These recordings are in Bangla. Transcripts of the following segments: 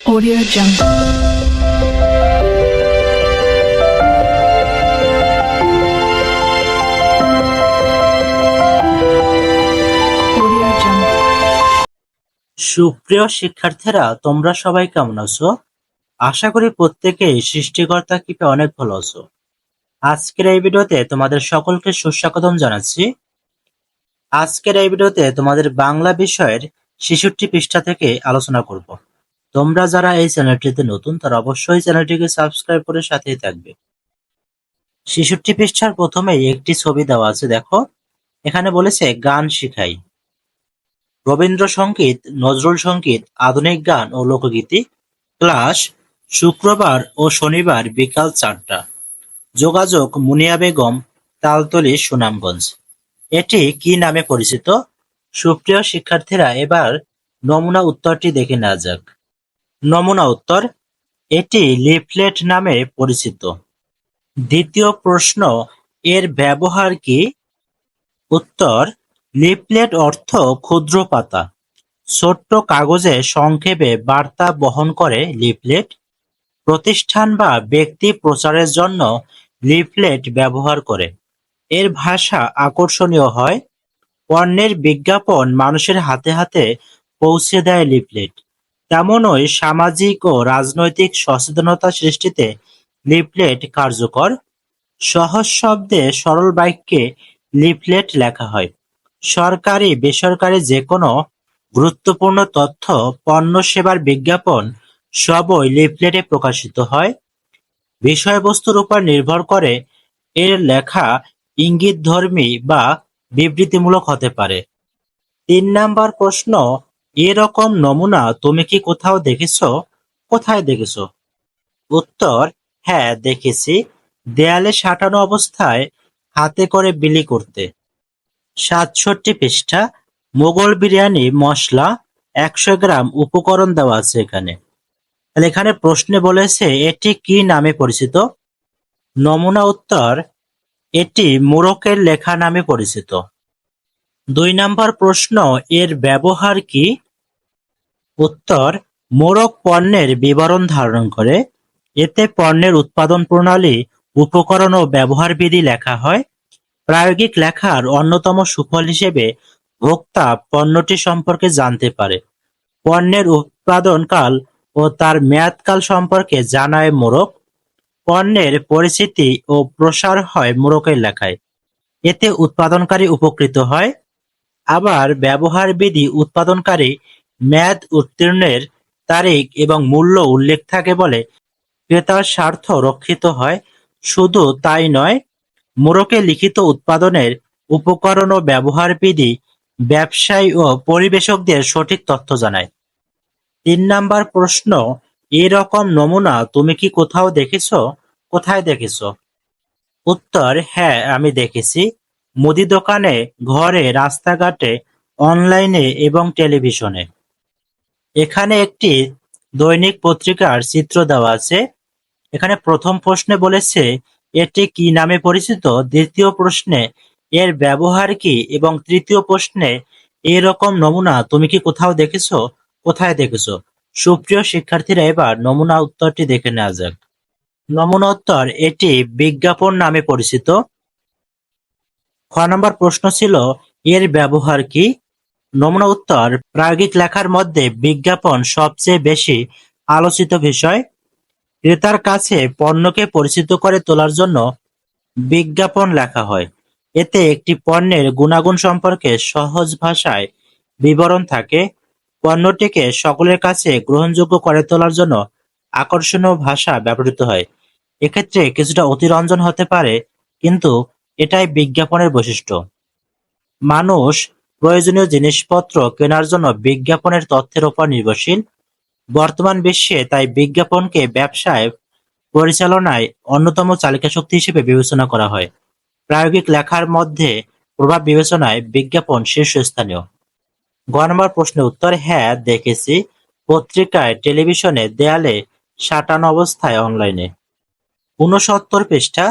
Audio Jungle. সুপ্রিয় শিক্ষার্থীরা, তোমরা সবাই কেমন আছো? আশা করি প্রত্যেকেই সৃষ্টিকর্তা কিপে অনেক ভালো আছো। আজকের এই ভিডিওতে তোমাদের সকলকে সুস্বাগতম জানাচ্ছি। আজকের এই ভিডিওতে তোমাদের বাংলা বিষয়ের শিশুটি পৃষ্ঠা থেকে আলোচনা করব। তোমরা যারা এই চ্যানেলটিতে নতুন, তারা অবশ্যই চ্যানেলটিকে সাবস্ক্রাইব করে সাথেই থাকবে। শিশুটি পৃষ্ঠার প্রথমেই একটি ছবি দেওয়া আছে, দেখো। এখানে বলেছে, গান শিখাই। রবীন্দ্রসঙ্গীত নজরুল সংগীত, আধুনিক গান ও লোকগীতি। ক্লাস, শুক্রবার ও শনিবার বিকাল চারটা। যোগাযোগ, মুনিয়া বেগম, তালতলি, সুনামগঞ্জ। এটি কি নামে পরিচিত? সুপ্রিয় শিক্ষার্থীরা, এবার নমুনা উত্তরটি দেখে নেওয়া যাক। নমুনা উত্তর, এটি লিফলেট নামে পরিচিত। দ্বিতীয় প্রশ্ন, এর ব্যবহার কি? উত্তর, লিফলেট অর্থ ক্ষুদ্র পাতা। ছোট্ট কাগজে সংক্ষেপে বার্তা বহন করে লিফলেট। প্রতিষ্ঠান বা ব্যক্তি প্রচারের জন্য লিফলেট ব্যবহার করে। এর ভাষা আকর্ষণীয় হয়। পণ্যের বিজ্ঞাপন মানুষের হাতে হাতে পৌঁছে দেয় লিফলেট। তেমনই সামাজিক ও রাজনৈতিক সচেতনতা সৃষ্টিতে লিফলেট কার্যকর। সহজ শব্দে সরল বাক্যে লিফলেট লেখা হয়। সরকারি, বেসরকারি যে কোনো গুরুত্বপূর্ণ তথ্য, পণ্য সেবার বিজ্ঞাপন সবই লিফলেটে প্রকাশিত হয়। বিষয়বস্তুর উপর নির্ভর করে এর লেখা ইঙ্গিতধর্মী বা বিবৃতিমূলক হতে পারে। তিন নাম্বার প্রশ্ন এরকম নমুনা তুমি কি কোথাও দেখেছ? কোথায় দেখেছ? উত্তর হ্যাঁ দেখেছি। দেয়ালে সাঁটানো অবস্থায় হাতে করে বিলি করতে। সাতষট্টি পৃষ্ঠা। মোগল বিরিয়ানি, মশলা, একশো গ্রাম উপকরণ দেওয়া আছে এখানে। এখানে প্রশ্নে বলেছে, এটি কি নামে পরিচিত? নমুনা উত্তর, এটি মোরকের লেখা নামে পরিচিত। দুই নাম্বার প্রশ্ন, এর ব্যবহার কি? উত্তর মোরক পণ্যের বিবরণ ধারণ করে। এতে পণ্যের উৎপাদন প্রণালী, উপকরণ ও ব্যবহার বিধি লেখা হয়। প্রায়োগিক লেখার অন্যতম সুফল হিসেবে ভোক্তা পণ্যটি সম্পর্কে জানতে পারে। পণ্যের উৎপাদনকাল ও তার মেয়াদকাল সম্পর্কে জানায় মোড়ক পণ্যের পরিচিতি ও প্রসার হয় মোড়কের লেখায়। এতে উৎপাদনকারী উপকৃত হয়। আবার ব্যবহার বিধি উৎপাদনকারী মেয়াদ উত্তীর্ণের তারিখ এবং মূল্য উল্লেখ থাকে বলে ক্রেতার স্বার্থ রক্ষিত হয়। শুধু তাই নয় মোড়কে লিখিত উৎপাদনের উপকরণ ও ব্যবহার বিধি ব্যবসায়ী ও পরিবেশকদের সঠিক তথ্য জানায়। তিন নাম্বার প্রশ্ন এরকম নমুনা তুমি কি কোথাও দেখেছ? কোথায় দেখেছ? উত্তর হ্যাঁ আমি দেখেছি। মুদি দোকানে, ঘরে, রাস্তাঘাটে, অনলাইনে এবং টেলিভিশনে। এখানে একটি দৈনিক পত্রিকার চিত্র দেওয়া আছে। এখানে প্রথম প্রশ্নে বলেছে, এটি কি নামে পরিচিত? দ্বিতীয় প্রশ্নে, এর ব্যবহার কি? এবং তৃতীয় প্রশ্নে, এরকম নমুনা তুমি কি কোথাও দেখেছ? কোথায় দেখেছ? সুপ্রিয় শিক্ষার্থীরা, এবার নমুনা উত্তরটি দেখে নেওয়া যাক। নমুনা উত্তর, এটি বিজ্ঞাপন নামে পরিচিত। খ নম্বর প্রশ্ন ছিল, এর ব্যবহার কি? নমুনা উত্তর প্রায়োগিক লেখার মধ্যে বিজ্ঞাপন সবচেয়ে বেশি আলোচিত বিষয়। ক্রেতার কাছে পণ্যকে পরিচিত করে তোলার জন্য বিজ্ঞাপন লেখা হয়। এতে একটি পণ্যের গুণাগুণ সম্পর্কে সহজ ভাষায় বিবরণ থাকে। পণ্যটিকে সকলের কাছে গ্রহণযোগ্য করে তোলার জন্য আকর্ষণীয় ভাষা ব্যবহৃত হয়। এক্ষেত্রে কিছুটা অতিরঞ্জন হতে পারে, কিন্তু এটাই বিজ্ঞাপনের বৈশিষ্ট্য। মানুষ প্রয়োজনীয় জিনিসপত্র কেনার জন্য বিজ্ঞাপনের তথ্যের উপর নির্ভরশীল। বর্তমান বিশ্বে তাই বিজ্ঞাপনকে ব্যবসায় পরিচালনায় অন্যতম চালিকা শক্তি হিসেবে বিবেচনা করা হয়। প্রায়োগিক লেখার মধ্যে প্রভাব বিবেচনায় বিজ্ঞাপন শীর্ষস্থানীয়। গ নম্বর প্রশ্নের উত্তর হ্যাঁ দেখেছি। পত্রিকায় টেলিভিশনে দেয়ালে সাঁটানো অবস্থায় অনলাইনে। ঊনসত্তর পৃষ্ঠা।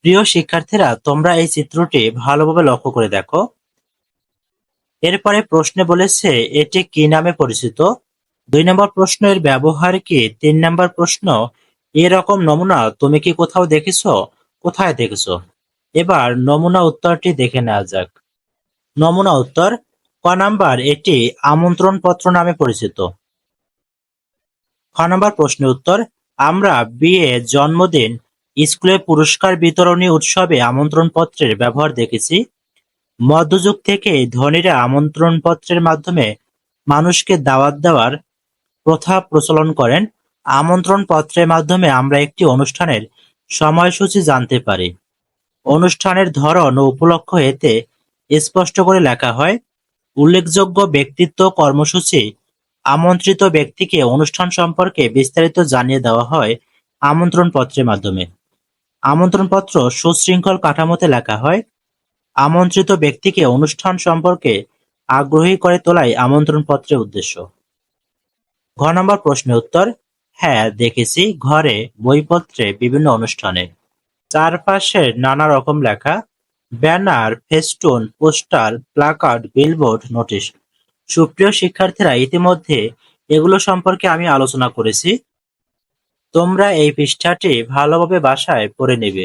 প্রিয় শিক্ষার্থীরা, তোমরা এই চিত্রটি ভালোভাবে লক্ষ্য করে দেখো। এরপরে প্রশ্নে বলেছে এটি কি নামে পরিচিত? দুই নম্বর প্রশ্নের ব্যবহার কি? তিন নম্বর প্রশ্ন এরকম নমুনা তুমি কি কোথাও দেখেছ, কোথায় দেখেছ? এবার নমুনা উত্তরটি দেখে নেওয়া যাক। নমুনা উত্তর ক নাম্বার এটি আমন্ত্রণ পত্র নামে পরিচিত। খ নাম্বার প্রশ্নের উত্তর আমরা বিয়ে জন্মদিন স্কুলে পুরস্কার বিতরণী উৎসবে আমন্ত্রণ পত্রের ব্যবহার দেখেছি। মধ্যযুগ থেকে ধনীরা আমন্ত্রণ পত্রের মাধ্যমে মানুষকে দাওয়াত দেওয়ার প্রথা প্রচলন করেন। আমন্ত্রণ পত্রের মাধ্যমে আমরা একটি অনুষ্ঠানের সময়সূচি জানতে পারি। অনুষ্ঠানের ধরন ও উপলক্ষ এতে স্পষ্ট করে লেখা হয়, উল্লেখযোগ্য ব্যক্তিত্ব কর্মসূচি আমন্ত্রিত ব্যক্তিকে অনুষ্ঠান সম্পর্কে বিস্তারিত জানিয়ে দেওয়া হয় আমন্ত্রণ পত্রের মাধ্যমে। আমন্ত্রণপত্র সুশৃঙ্খল কাঠামোতে লেখা হয় আমন্ত্রিত ব্যক্তিকে অনুষ্ঠান সম্পর্কে আগ্রহী করে তোলাই আমন্ত্রণ পত্রের উদ্দেশ্য। ঘ নম্বর প্রশ্নের উত্তর হ্যাঁ দেখেছি, ঘরে বইপত্রে বিভিন্ন অনুষ্ঠানে। চারপাশে নানা রকম লেখা, banner, festoon, poster, placard, billboard, notice. সুপ্রিয় শিক্ষার্থীরা, ইতিমধ্যে এগুলো সম্পর্কে আমি আলোচনা করেছি। তোমরা এই পৃষ্ঠাটি ভালোভাবে বাসায় পড়ে নেবে।